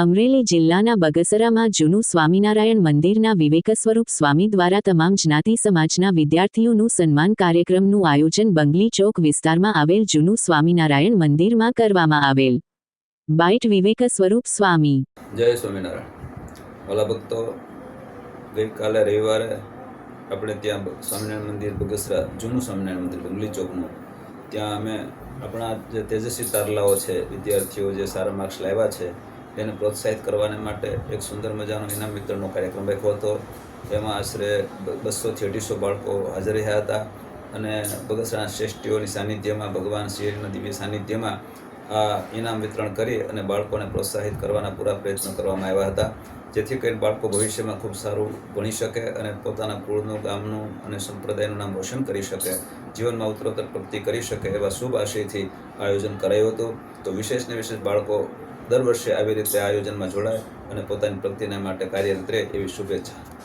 અમરેલી જિલ્લાના બગસરામાં જૂનું સ્વામિનારાયણ મંદિરના વિવેક સ્વરૂપ સ્વામી દ્વારા તમામ જ્ઞાતિ સમાજના વિદ્યાર્થીઓનું સન્માન કાર્યક્રમનું આયોજન બંગલી ચોક વિસ્તારમાં આવેલ જૂનું સ્વામિનારાયણ મંદિરમાં કરવામાં આવેલ. બાઇટ વિવેક સ્વરૂપ સ્વામી. જય સ્વામિનારાયણ. ભક્તો, ગઈકાલે રવિવારે આપણે ત્યાં સ્વામિનારાયણ મંદિર બગસરા, જૂનું સ્વામિનારાયણ મંદિર બંગલી ચોકનું, ત્યાં અમે આપણા જે તેજસ્વી તારલાઓ છે, વિદ્યાર્થીઓ જે સારા માર્ક્સ લાવ્યા છે તેને પ્રોત્સાહિત કરવાને માટે એક સુંદર મજાનો ઇનામ વિતરણનો કાર્યક્રમ રાખ્યો હતો. એમાં આશરે બસોથી અઢીસો બાળકો હાજર રહ્યા હતા અને બગસરાના શ્રેષ્ઠીઓની સાનિધ્યમાં, ભગવાન શિવના દિવ્ય સાનિધ્યમાં આ ઇનામ વિતરણ કરી અને બાળકોને પ્રોત્સાહિત કરવાના પૂરા પ્રયત્નો કરવામાં આવ્યા હતા. જેથી કરીને બાળકો ભવિષ્યમાં ખૂબ સારું ભણી શકે અને પોતાના કુળનું, ગામનું અને સંપ્રદાયનું નામ રોશન કરી શકે, જીવનમાં ઉત્તરોત્તર પ્રગતિ કરી શકે એવા શુભ આશયથી આયોજન કરાયું હતું. તો વિશેષને વિશેષ બાળકો દર વર્ષે આવી રીતે આયોજનમાં જોડાય અને પોતાની પ્રગતિના માટે કાર્યરત રહે એવી શુભેચ્છા.